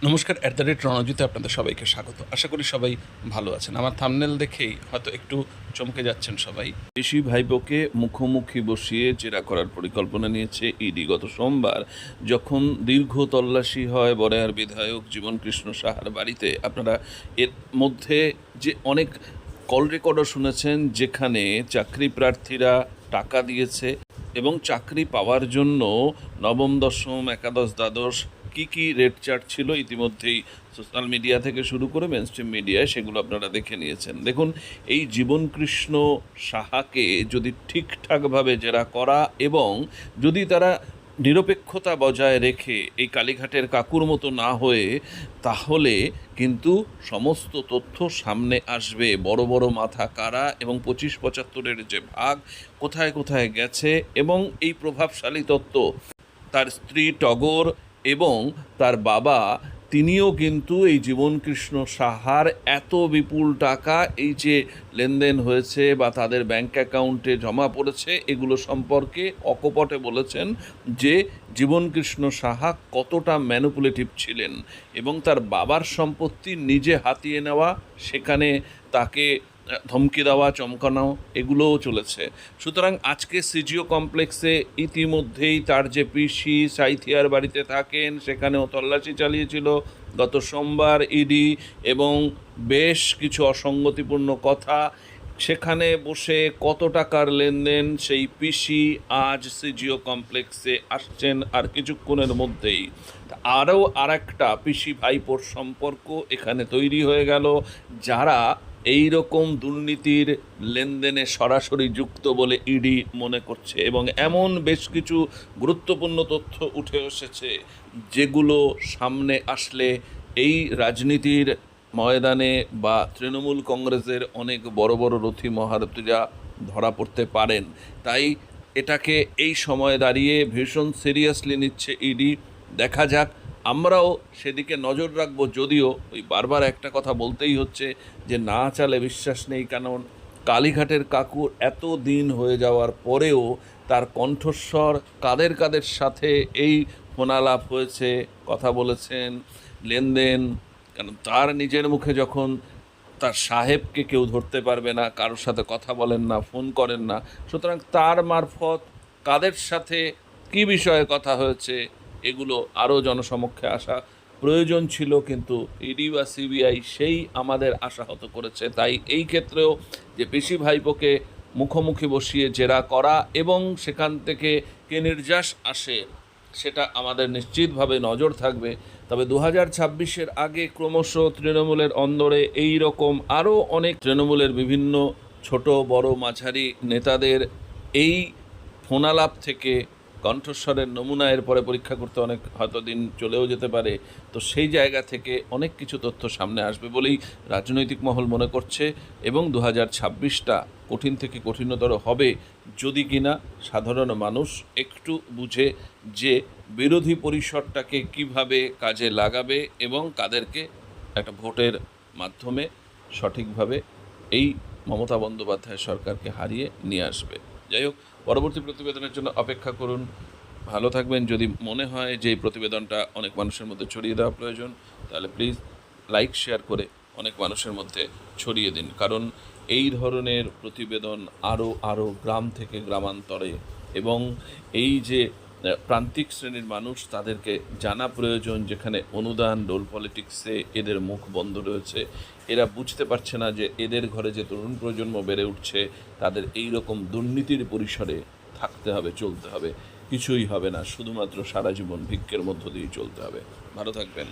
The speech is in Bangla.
নমস্কার অ্যাট দ্য রেট রণজিতে আপনাদের সবাইকে স্বাগত। আশা করি সবাই ভালো আছেন। আমার থামনেল দেখেই হয়তো একটু চমকে যাচ্ছেন সবাই। ঋষি ভাইবোকে মুখোমুখি বসিয়ে জেরা করার পরিকল্পনা নিয়েছে ইডি। গত সোমবার যখন দীর্ঘ তল্লাশি হয় বরেয়ার বিধায়ক জীবন কৃষ্ণ সাহার বাড়িতে, আপনারা এর মধ্যে যে অনেক কল রেকর্ডও শুনেছেন, যেখানে চাকরি প্রার্থীরা টাকা দিয়েছে এবং চাকরি পাওয়ার জন্য নবম, দশম, একাদশ, দ্বাদশ কি কি রেট চার্ট ছিল ইতিমধ্যেই সোশ্যাল মিডিয়া থেকে শুরু করে মেনস্ট্রিম মিডিয়ায় সেগুলো আপনারা দেখে নিয়েছেন। দেখুন, এই জীবনকৃষ্ণ সাহাকে যদি ঠিকঠাকভাবে জেরা করা এবং যদি তারা নিরপেক্ষতা বজায় রেখে এই কালীঘাটের কাকুর মতো না হয়ে, তাহলে কিন্তু সমস্ত তথ্য সামনে আসবে। বড় বড় মাথা কারা এবং পঁচিশ পঁচাত্তরের যে ভাগ কোথায় কোথায় গেছে এবং এই প্রভাবশালী তত্ত্ব, তার স্ত্রী টগর এবং তার বাবা, তিনিও কিন্তু এই জীবনকৃষ্ণ সাহার এত বিপুল টাকা, এই যে লেনদেন হয়েছে বা তাদের ব্যাংক অ্যাকাউন্টে জমা পড়েছে, এগুলো সম্পর্কে অকপটে বলেছেন যে জীবনকৃষ্ণ সাহা কতটা ম্যানুপুলেটিভ ছিলেন এবং তার বাবার সম্পত্তি নিজে হাতিয়ে নেওয়া, সেখানে তাকে ধমকি দেওয়া চমকানো এগুলোও চলেছে। সুতরাং আজকে সিজিও কমপ্লেক্সে ইতিমধ্যেই তার যে পিসি সাইথিয়ার বাড়িতে থাকেন, সেখানেও তল্লাশি চালিয়েছিল গত সোমবার ইডি এবং বেশ কিছু অসঙ্গতিপূর্ণ কথা। সেখানে বসে কত টাকার লেনদেন সেই পিসি আজ সিজিও কমপ্লেক্সে আসছেন আর কিছুক্ষণের মধ্যেই। আরও আর একটা পিসি ভাইপোর সম্পর্ক এখানে তৈরি হয়ে গেল, যারা এই রকম দুর্নীতির লেনদেনে সরাসরি যুক্ত বলে ইডি মনে করছে এবং এমন বেশ কিছু গুরুত্বপূর্ণ তথ্য উঠে এসেছে যেগুলো সামনে আসলে এই রাজনীতির ময়দানে বা তৃণমূল কংগ্রেসের অনেক বড় বড় রথী মহারথীরা ধরা পড়তে পারেন। তাই এটাকে এই সময় দাঁড়িয়ে ভীষণ সিরিয়াসলি নিচ্ছে ইডি। দেখা যাক আমরাও সেদিকে নজর রাখব যদিও ওই বারবার একটা কথা বলতেই হচ্ছে যে না চালে বিশ্বাস নেই, কারণ কালীঘাটের কাকুর এত দিন হয়ে যাওয়ার পরেও তার কণ্ঠস্বর কাদের কাদের সাথে এই ফোনালাপ হয়েছে, কথা বলেছেন, লেনদেন, কারণ তার নিজের মুখে যখন তার সাহেবকে কেউ ধরতে পারবে না, কারোর সাথে কথা বলেন না, ফোন করেন না, সুতরাং তার মারফত কাদের সাথে কি বিষয়ে কথা হয়েছে এগুলো আরও জনসমক্ষে আসা প্রয়োজন ছিল, কিন্তু ইডি বা সিবিআই সেই আমাদের আশাহত করেছে। তাই এই ক্ষেত্রেও যে পিসি ভাইপোকে মুখোমুখি বসিয়ে জেরা করা এবং সেখান থেকে কে নির্যাস আসে, সেটা আমাদের নিশ্চিতভাবে নজর থাকবে। তবে দু হাজার ছাব্বিশের আগে ক্রমশ তৃণমূলের অন্দরে এই রকম আরও অনেক তৃণমূলের বিভিন্ন ছোট, বড়, মাঝারি নেতাদের এই ফোনালাপ থেকে কণ্ঠস্বরের নমুনা এরপরে পরীক্ষা করতে অনেক হয়তো দিন চলেও যেতে পারে। তো সেই জায়গা থেকে অনেক কিছু তথ্য সামনে আসবে বলেই রাজনৈতিক মহল মনে করছে এবং দু হাজার ছাব্বিশটা কঠিন থেকে কঠিনতর হবে যদি কিনা সাধারণ মানুষ একটু বুঝে যে বিরোধী পরিসরটাকে কীভাবে কাজে লাগাবে এবং কাদেরকে একটা ভোটের মাধ্যমে সঠিকভাবে এই মমতা বন্দ্যোপাধ্যায় সরকারকে হারিয়ে নিয়ে আসবে। যাই হোক, পরবর্তী প্রতিবেদনের জন্য অপেক্ষা করুন। ভালো থাকবেন। যদি মনে হয় যে এই প্রতিবেদনটা অনেক মানুষের মধ্যে ছড়িয়ে দেওয়া প্রয়োজন, তাহলে প্লিজ লাইক শেয়ার করে অনেক মানুষের মধ্যে ছড়িয়ে দিন। কারণ এই ধরনের প্রতিবেদন আরও আরও গ্রাম থেকে গ্রামান্তরে এবং এই যে প্রান্তিক শ্রেণির মানুষ তাদেরকে জানা প্রয়োজন যেখানে অনুদান ডোল পলিটিক্সে এদের মুখ বন্ধ রয়েছে। এরা বুঝতে পারছে না যে এদের ঘরে যে তরুণ প্রজন্ম বেড়ে উঠছে, তাদের এই রকম দুর্নীতির পরিসরে থাকতে হবে, চলতে হবে। কিছুই হবে না, শুধুমাত্র সারা জীবন ভিক্ষের মধ্য দিয়ে চলতে হবে। ভালো থাকবেন।